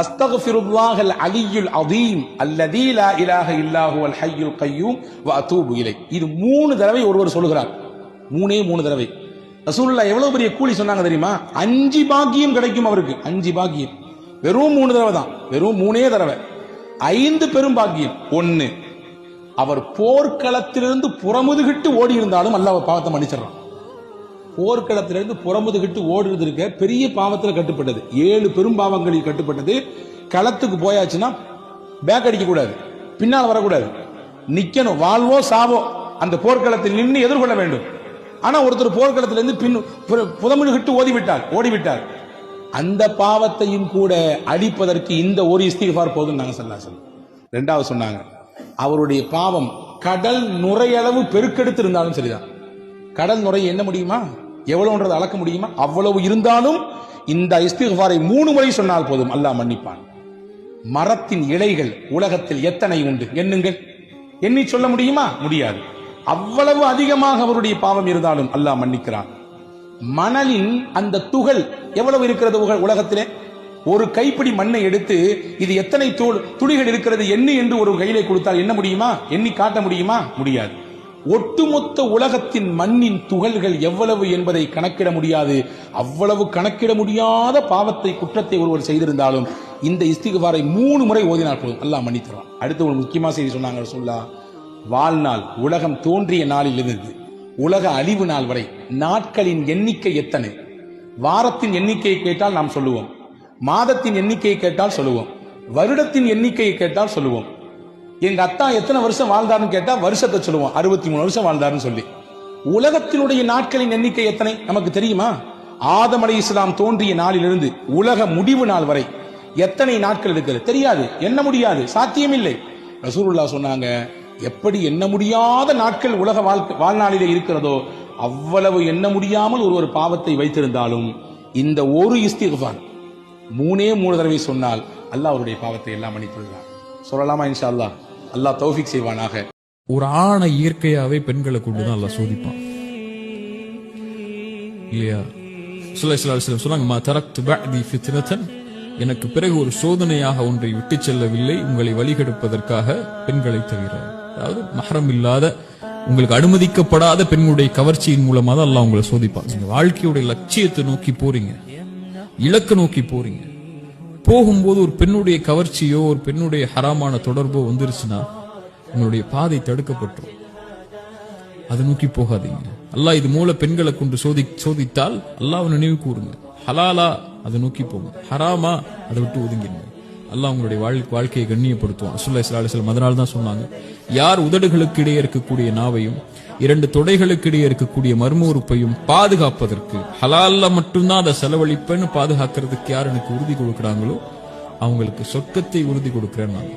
அஸ்தக்ஃபிருல்லாஹல் அலியுல் அதீம் அல்லதீ லா இலாஹ இல்லாஹு அல் ஹய்யுல் கய்யூம் வ அதூபு இலை இது மூணு தடவை ஒருவர் சொல்லுகிறார். மூணே மூணு தடவை. ரசூலுல்லாஹ் எவ்வளவு பெரிய கூலி சொன்னாங்க தெரியுமா? அஞ்சு பாக்கியம் கிடைக்கும் அவருக்கு. அஞ்சு பாக்கியம். வெறும் மூணு தடவை தான். வெறும் மூணே தடவை. ஐந்து பெரும் பாக்கியம். ஒன்னு அவர் போர்க்களத்திலிருந்து புறமுதுகிட்டு ஓடி இருந்தாலும் அல்லாஹ் பாவத்தை மன்னிச்சிடறான். போர்க்களத்திலிருந்து புறமுதுகிட்டு ஓடுறது இருக்க பெரிய பாவத்தில் கட்டுப்பட்டது. ஏழு பெரும் பாவங்களில் கட்டுப்பட்டது. களத்துக்கு போயாச்சுன்னா பேக் அடிக்க கூடாது பின்னால் வரக்கூடாது. நிக்கணும். வாழ்வோ சாவோ அந்த போர்க்களத்தில் நின்று எதிர்கொள்ள வேண்டும். ஆனா ஒருத்தர் போர்க்களத்திலிருந்து பின் பு- ஓடிவிட்டார் ஓடிவிட்டார். அந்த பாவத்தையும் கூட அழிப்பதற்கு இந்த ஒரு இஸ்திகார் போதும் நாங்க சொல்லு ரெண்டாவது சொன்னாங்க அவருடைய பாவம் கடல் நுரையளவு பெருக்கெடுத்து இருந்தாலும் சரிதான். கடல் நுரை என்ன முடியுமா? எவ்வளவுன்றது அளக்க முடியுமா? அவ்வளவு இருந்தாலும் இந்த இஸ்திஃபாரை மூணு முறை சொன்னால் போதும். அல்லாஹ் மன்னிப்பான். மரத்தின் இலைகள் உலகத்தில் எத்தனை உண்டு? எண்ணுங்கள். எண்ணி சொல்ல முடியுமா? முடியாது. அவ்வளவு அதிகமாக அவருடைய பாவம் இருந்தாலும் அல்லாஹ் மன்னிக்கிறான். மணலின் அந்த துகள் எவ்வளவு இருக்கிறது உலகத்திலே? ஒரு கைப்பிடி மண்ணை எடுத்து இது எத்தனை தோல் துளிகள் இருக்கிறது? எண்ணு என்று ஒரு கையிலே கொடுத்தால் என்ன முடியுமா? எண்ணி காட்ட முடியுமா? முடியாது. ஒட்டுமொத்த உலகத்தின் மண்ணின் துகள்கள் எவ்வளவு என்பதை கணக்கிட முடியாது. அவ்வளவு கணக்கிட முடியாத பாவத்தை குற்றத்தை ஒருவர் செய்திருந்தாலும் இந்த இஸ்திகாரை மூணு முறை ஓதினால் போதும். அல்லாஹ் மன்னித்தருவான் அடுத்து ஒரு முக்கியமான செய்தி சொன்னாங்க சொல்லா வாழ்நாள் உலகம் தோன்றிய நாளில் இருந்து உலக அழிவு நாள் வரை நாட்களின் எண்ணிக்கை எத்தனை? வாரத்தின் எண்ணிக்கையை கேட்டால் நாம் சொல்லுவோம். மாதத்தின் எண்ணிக்கையை கேட்டால் சொல்லுவோம். வருடத்தின் எண்ணிக்கையை கேட்டால் சொல்லுவோம். எங்க அத்தா எத்தனை வருஷம் வாழ்ந்தாருன்னு கேட்டா வருஷத்தை சொல்லுவோம். அறுபத்தி மூணு வருஷம் வாழ்ந்தாருன்னு சொல்லி. உலகத்தினுடைய நாட்களின் எண்ணிக்கை எத்தனை? நமக்கு தெரியுமா? ஆதம் அலை இஸ்லாம் தோன்றிய நாளிலிருந்து உலக முடிவு நாள் வரை எத்தனை நாட்கள் இருக்கிறது? தெரியாது. என்ன முடியாது. சாத்தியமில்லை. ரசூருல்லா சொன்னாங்க எப்படி எண்ண முடியாத நாட்கள் உலக வாழ்க்கை வாழ்நாளிலே இருக்கிறதோ அவ்வளவு எண்ண முடியாமல் ஒரு ஒரு பாவத்தை வைத்திருந்தாலும் இந்த ஒரு இஸ்திஃபார் மூணே மூணு தடவை சொன்னால் அல்லாஹ் அவருடைய பாவத்தை எல்லாம் மன்னித்து சொல்லலாமா இன்ஷா அல்லாஹ் அல்லாஹ் தௌஃபிக் செய்வானாக. ஒரு ஆணை இயற்கையாவே பெண்களை கொண்டுதான் அல்லா சோதிப்பான். இல்லையா? சுல்லா சிலம் சொன்னாங்க மா தரக்து பஅதி ஃபித்னதன். எனக்கு பிறகு ஒரு சோதனையாக ஒன்றை விட்டு செல்லவில்லை. உங்களை வழிகெடுப்பதற்காக பெண்களை தவிர. அதாவது மகரம் இல்லாத உங்களுக்கு அனுமதிக்கப்படாத பெண்களுடைய கவர்ச்சியின் மூலமா தான் அல்லாஹ் உங்களை சோதிப்பான். வாழ்க்கையுடைய லட்சியத்தை நோக்கி போறீங்க. இலக்கு நோக்கி போறீங்க. போகும்போது ஒரு பெண்ணுடைய கவர்ச்சியோ ஒரு பெண்ணுடைய ஹராமான தொடர்போ வந்துருச்சுன்னா உங்களுடைய பாதை தடுக்கப்பட்டுரும். அதை நோக்கி போகாதீங்க. அல்லாஹ் இது மூல பெண்களை கொண்டு சோதி சோதித்தால் அல்லாஹ் நினைவு கூறுங்க. ஹலாலா அதை நோக்கி போங்க. ஹராமா அதை விட்டு ஒதுங்கிடுங்க. அல்லாஹ் உங்களுடைய வாழ்க்கை வாழ்க்கையை கண்ணியப்படுத்துவான். சுல்லா இஸ்லாலிஸ்லாம் அதனால தான் சொன்னாங்க யார் உதடுகளுக்கு இடையே இருக்கக்கூடிய நாவையும் இரண்டு தொடைகளுக்கு இடையே இருக்கக்கூடிய மர்ம உறுப்பையும் பாதுகாப்பதற்கு ஹலால்ல மட்டும்தான் அதை செலவழிப்பேன்னு பாதுகாக்கிறதுக்கு யார் எனக்கு உறுதி கொடுக்குறாங்களோ அவங்களுக்கு சொர்க்கத்தை உறுதி கொடுக்கிறேன் நான்